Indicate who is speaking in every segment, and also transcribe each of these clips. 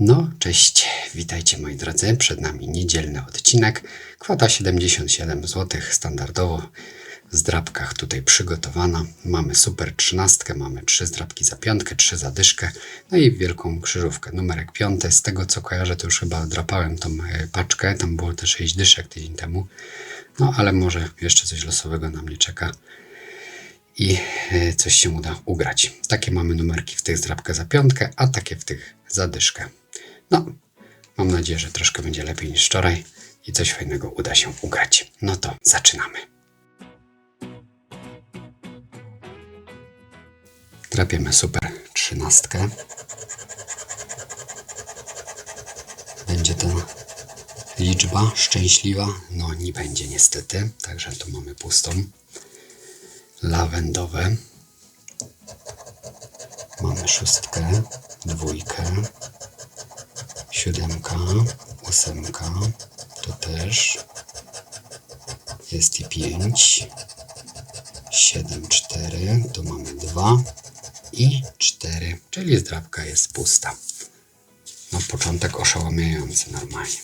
Speaker 1: No, cześć, witajcie moi drodzy. Przed nami niedzielny odcinek. Kwota 77 zł, standardowo w zdrabkach tutaj przygotowana. Mamy super trzynastkę, mamy trzy zdrabki za piątkę, trzy za dyszkę, no i wielką krzyżówkę. Numerek piąty, z tego co kojarzę, to już chyba drapałem tą e, paczkę, tam było też 6 dyszek tydzień temu. No, ale może jeszcze coś losowego na mnie czeka i e, coś się uda ugrać. Takie mamy numerki w tych zdrabkach za piątkę, a takie w tych za dyszkę. No, mam nadzieję, że troszkę będzie lepiej niż wczoraj i coś fajnego uda się ugrać. No to zaczynamy. Trapiemy super trzynastkę. Będzie to liczba szczęśliwa. No nie będzie niestety, także tu mamy pustą. Lawendowe. Mamy szóstkę, dwójkę, siódemka, ósemka, to też jest i pięć, siedem, cztery, tu mamy dwa i cztery, czyli zdrabka jest pusta. No początek oszałamiający normalnie.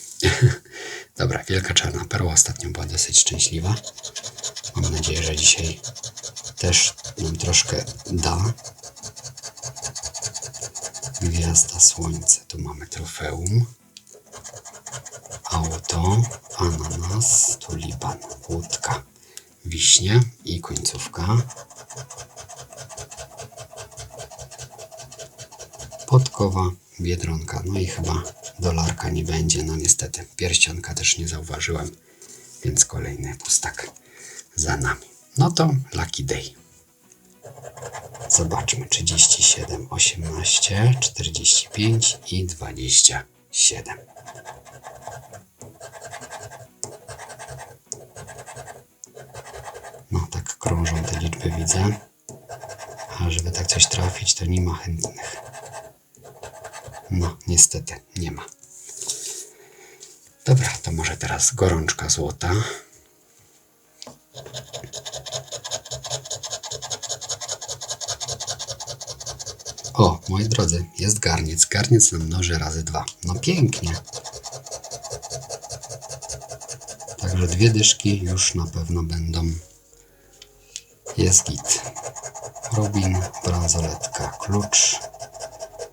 Speaker 1: Dobra, wielka czarna perła ostatnio była dosyć szczęśliwa. Mam nadzieję, że dzisiaj też nam troszkę da. Gwiazda Słońce, tu mamy trofeum. Auto, ananas, tulipan, łódka, wiśnie i końcówka. Podkowa, biedronka, no i chyba dolarka nie będzie, no niestety. Pierścionka też nie zauważyłem, więc kolejny pustak za nami. No to Lucky Day. Zobaczmy 37, 18, 45 i 27. No tak krążą te liczby widzę. A żeby tak coś trafić, to nie ma chętnych. No, niestety, nie ma. Dobra, to może teraz gorączka złota. O, moi drodzy, jest garniec. Garniec nam mnoży razy dwa. No pięknie. Także dwie dyszki już na pewno będą. Jest git. Rubin, bransoletka, klucz,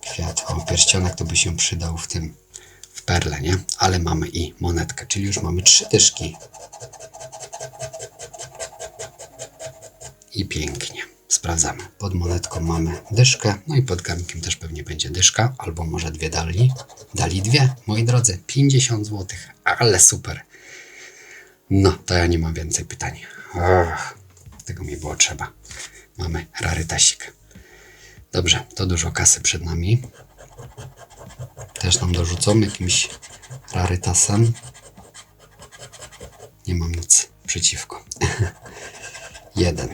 Speaker 1: kwiat. O, pierścionek to by się przydał w tym, w perle, nie? Ale mamy i monetkę, czyli już mamy trzy dyszki. I pięknie. Sprawdzamy. Pod monetką mamy dyszkę, no i pod garnkiem też pewnie będzie dyszka, albo może dwie dali. Dali dwie, moi drodzy, 50 zł, ale super. No, to ja nie mam więcej pytań. Ach, tego mi było trzeba. Mamy rarytasik. Dobrze, to dużo kasy przed nami. Też nam dorzucą jakimś rarytasem. Nie mam nic przeciwko. 1,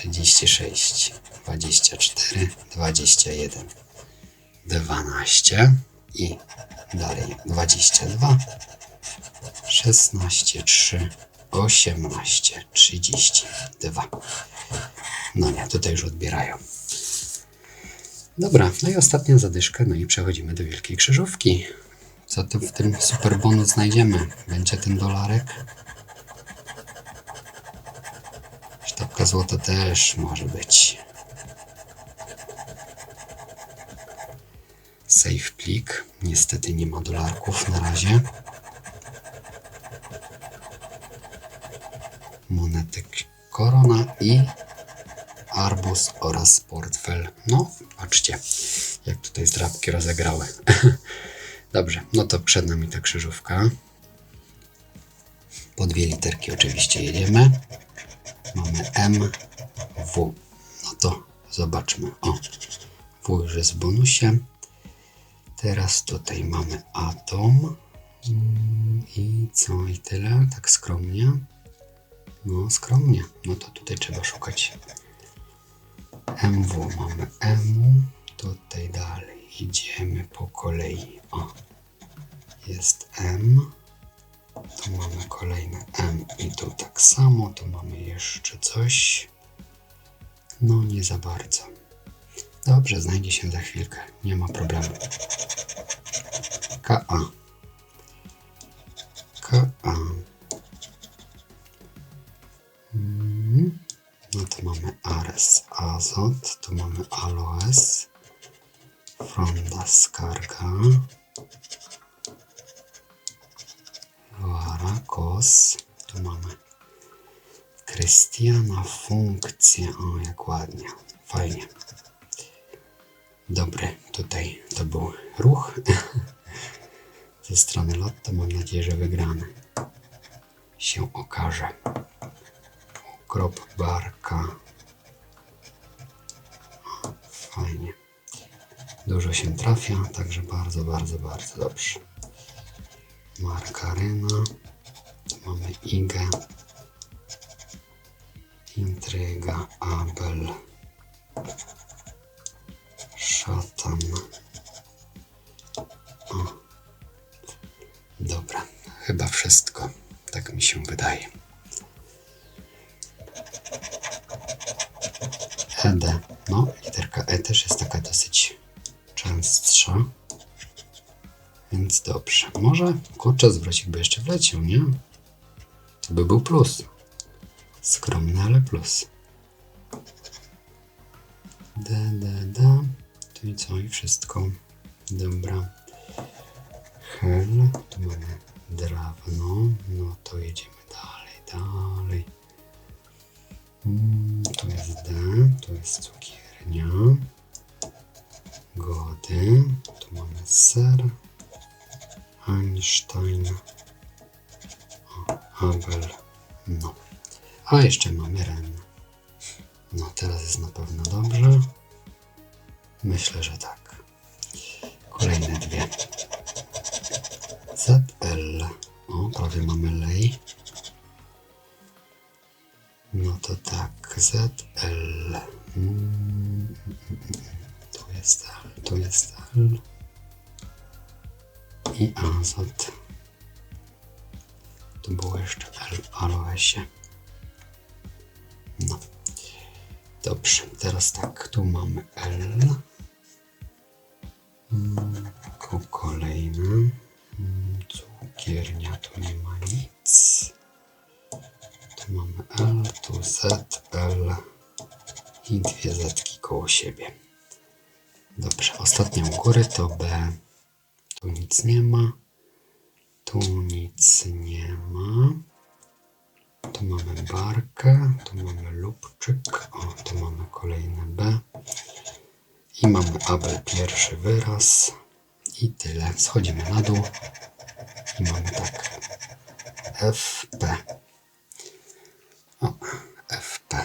Speaker 1: 36, 24, 21, 12 i dalej 22, 16, 3, 18, 32. No nie, tutaj już odbierają. Dobra, no i ostatnia zadyszka, no i przechodzimy do wielkiej krzyżówki. Co tu w tym super bonus znajdziemy? Będzie ten dolarek? Sztabka złota też może być. Save plik. Niestety nie ma dolarków na razie. Monetek korona i arbuz oraz portfel. No, patrzcie, jak tutaj zdrabki rozegrały. Dobrze, no to przed nami ta krzyżówka. Po dwie literki oczywiście jedziemy. Mamy M, W. No to zobaczmy. O, W już jest w bonusie. Teraz tutaj mamy atom. I co? I tyle? Tak skromnie. No, skromnie. No to tutaj trzeba szukać. MW mamy M. Tutaj dalej idziemy po kolei. O, jest M. Tu mamy kolejne M i tu tak samo. Tu mamy jeszcze coś. No, nie za bardzo. Dobrze, znajdzie się za chwilkę. Nie ma problemu. K-A. K-A. Mm, No to mamy Ares Azot, tu mamy Aloes, Fronda Skarga, Kos, tu mamy Krystiana Funkcję, o jak ładnie, fajnie. Dobry, tutaj to był ruch ze strony Lotto, mam nadzieję, że wygrany się okaże. Krop barka. Fajnie. Dużo się trafia, także bardzo, bardzo, bardzo dobrze. Markaryna. Mamy Igę. Intryga, Abel. Szatan. O. Dobra, chyba wszystko. Tak mi się wydaje. ED. No, literka E też jest taka dosyć częstsza. Więc dobrze. Może kurczę zwrocik by jeszcze wleciał, nie? To by był plus. Skromny, ale plus. D, D, D. Tu i co? I wszystko. Dobra. Hel. Tu mamy drewno. No to jedziemy dalej, dalej. Mm, tu jest D, tu jest cukiernia. Gody. Tu mamy ser. Einstein. O, Abel. No. A jeszcze mamy Ren. No teraz jest na pewno dobrze. Myślę, że tak. Kolejne dwie. ZL. O, prawie mamy lej. No to tak, ZL. Mm, Tu jest L, tu jest L. I azot. Tu było jeszcze w aloesie. No. Dobrze, teraz tak, tu mamy L. Tu kolejny. Cukiernia, tu nie ma nic. Tu mamy L, tu Z, L i dwie zetki koło siebie. Dobrze, ostatnia u góry to B. Tu nic nie ma. Tu nic nie ma. Tu mamy barkę, tu mamy lubczyk, o, tu mamy kolejne B. I mamy Abel pierwszy wyraz. I tyle. Schodzimy na dół. I mamy tak. FP. O, FP.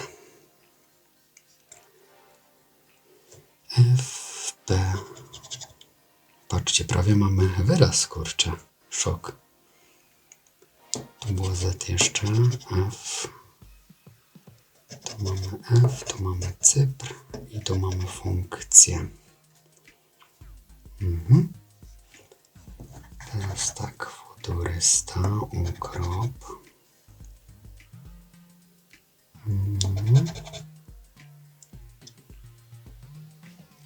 Speaker 1: FP. Patrzcie, prawie mamy wyraz, kurczę. Szok. Tu było Z jeszcze. F. Tu mamy F, tu mamy Cypr i tu mamy funkcję. Mhm. Teraz tak, futurysta, ukrop. Mhm.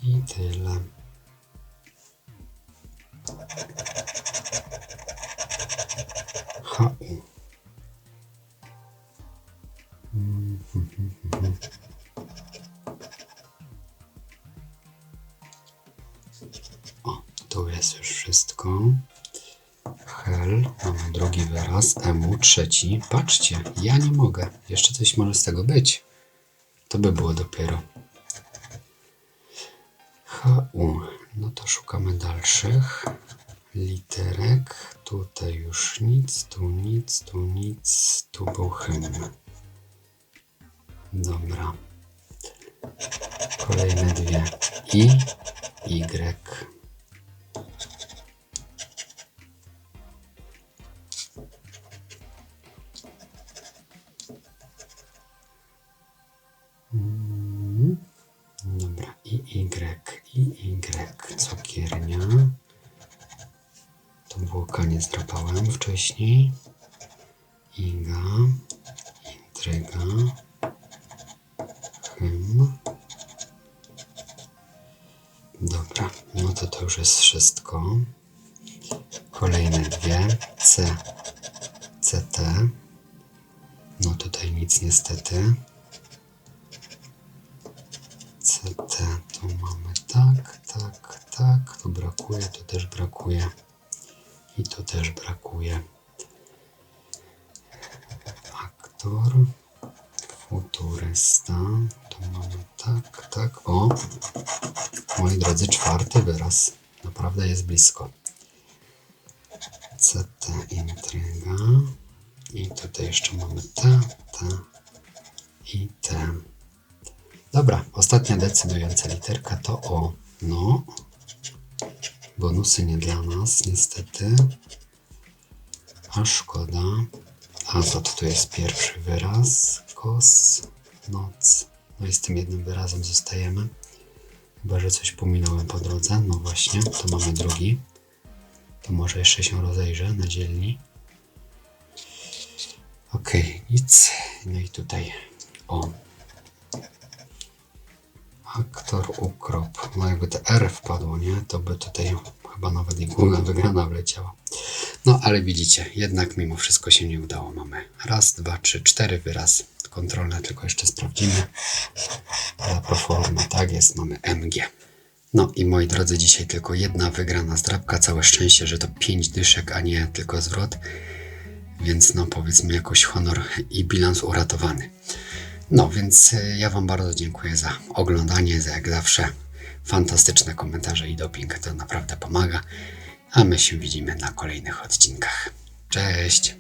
Speaker 1: I tyle. HU. O, tu jest już wszystko. Hel, mamy drugi wyraz, emu, trzeci. Patrzcie, ja nie mogę. Jeszcze coś może z tego być. To by było dopiero. HU. No to szukamy dalszych literek. Tutaj już nic, tu nic, tu nic, tu hymn. Dobra. Kolejne dwie. I, Y. Mm. Dobra, i Y, i Y, cukiernia. To było koniec drapałem wcześniej. Iga, intryga, hymn. Dobra, no to to już jest wszystko. Kolejne dwie. C. CT. No tutaj nic niestety. CT tu mamy tak, tak, tak. Tu brakuje, tu też brakuje. I tu też brakuje. Aktor. Futurysta. Tu mamy tak, tak. O! Moi drodzy, czwarty wyraz. Naprawdę jest blisko. CT intryga. I tutaj jeszcze mamy T, T i T. Dobra, ostatnia decydująca literka to O. No. Bonusy nie dla nas, niestety. A szkoda. Azot tu jest pierwszy wyraz. Kos, noc. No i z tym jednym wyrazem zostajemy. Chyba, że coś pominąłem po drodze. No właśnie, to mamy drugi. To może jeszcze się rozejrzę na dzielni. Okej, nic. No i tutaj o. Aktor ukrop. No jakby te R wpadło, nie? To by tutaj chyba nawet i główna wygrana wleciała. No ale widzicie, jednak mimo wszystko się nie udało. Mamy raz, dwa, trzy, cztery wyraz. Kontrolne tylko jeszcze sprawdzimy. Dla tak jest, mamy MG. No i moi drodzy, dzisiaj tylko jedna wygrana zdrabka. Całe szczęście, że to pięć dyszek, a nie tylko zwrot. Więc no powiedzmy jakoś honor i bilans uratowany. No więc y, ja Wam bardzo dziękuję za oglądanie, za jak zawsze fantastyczne komentarze i doping. To naprawdę pomaga. A my się widzimy na kolejnych odcinkach. Cześć!